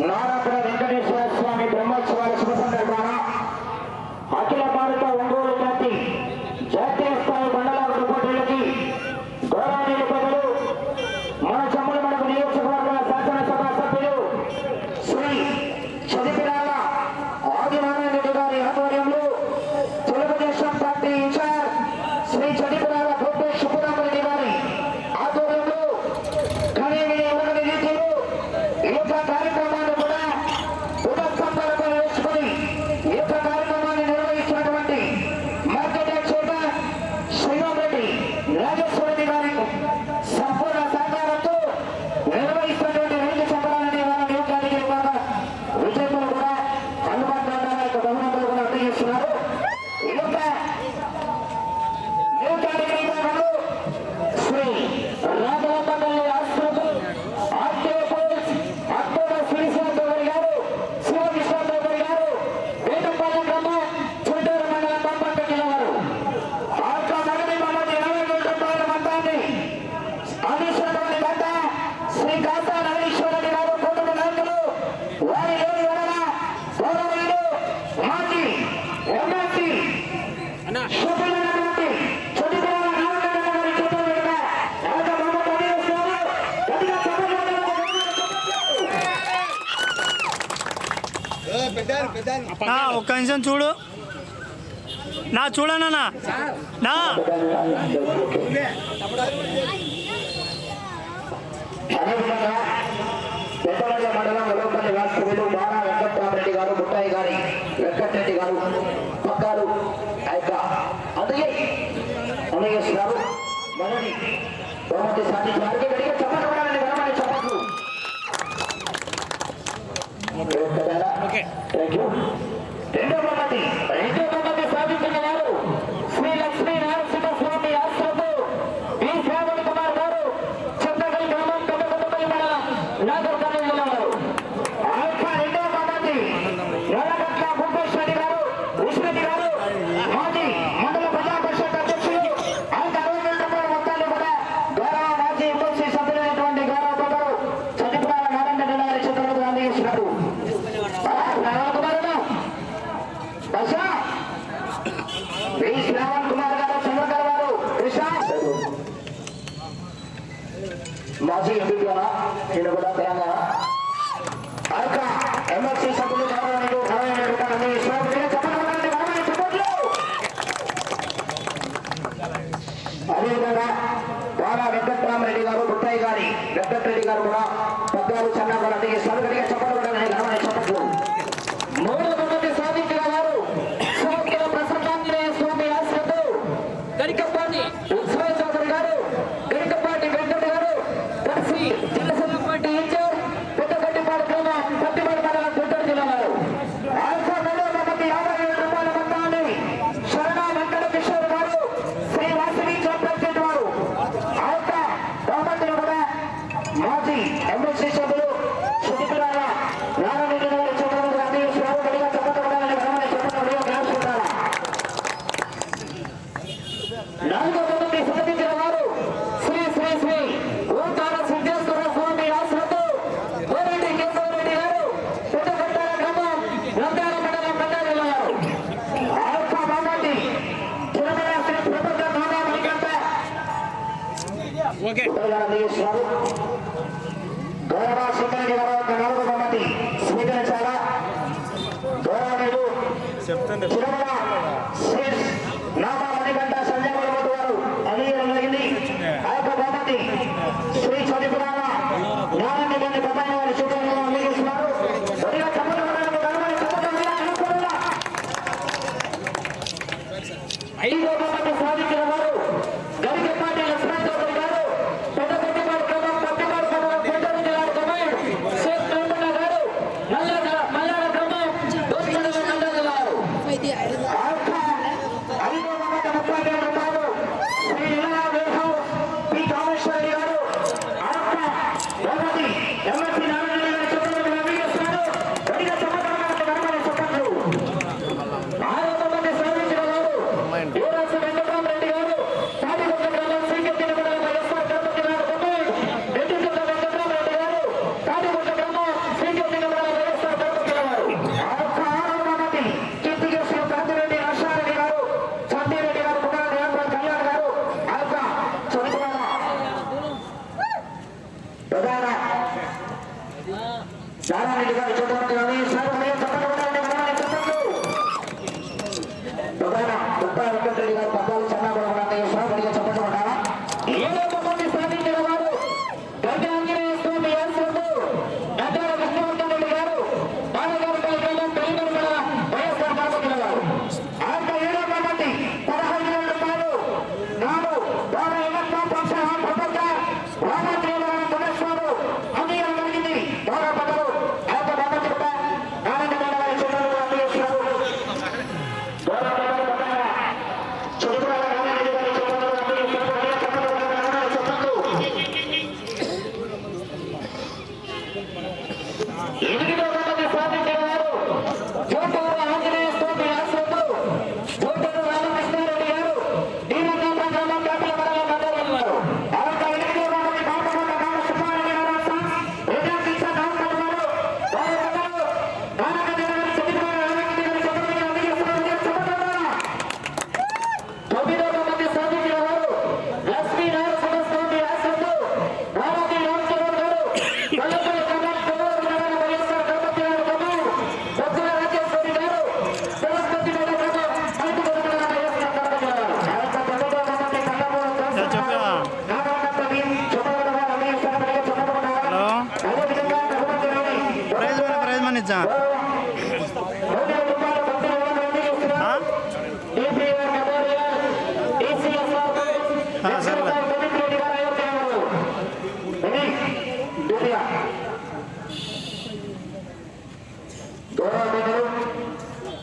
నారాపుర వెంకటేశ్వర స్వామి బ్రహ్మోత్సవాల శుభ సందర్భాన అఖిల భారత ఒంగోలు జాతి ఒక్క నిమిషం చూడు. నా చూడనా నా. వెంకటరామరెడ్డి గారు ముట్టాయి గారి వెంకటరెడ్డి గారు పక్కారు అందుకే అందజేస్తున్నారు మనని థ్యాంక్ యూ రెండవ మంది అందజేస్తున్నారు గౌరవ సింగరేణి వారి నాలుగు బహుమతి స్వీకరించాలా గౌరవ చెప్తాను papá, no Halo. Praise mana praise mana jah. గౌరవనీయులు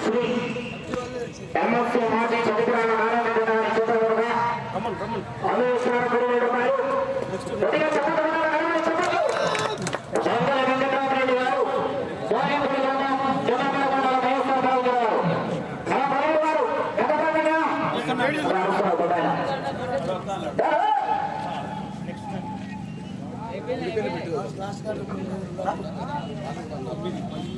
శ్రీ ఎంఎస్సీ మాజీ చదువుకున్న నారాయణ గారి చూడగా అనుసరణ గురువులు గారు కొద్దిగా చెప్పకుండా నెక్స్ట్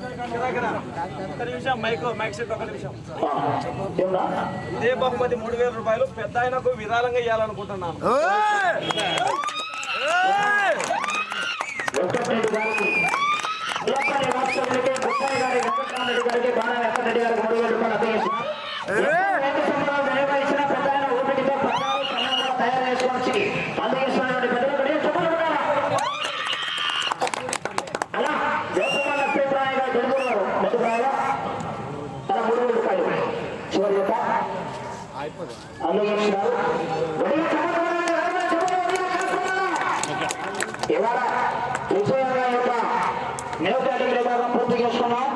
ఇదే బహుమతి మూడు వేల రూపాయలు. పెద్ద ఆయనకు విరాళంగా ఇవ్వాలనుకుంటున్నాను అనుమతించారు ఇవాళ విజయనగరం యొక్క నియోజకవర్గ విభాగం పూర్తి చేసుకున్నాం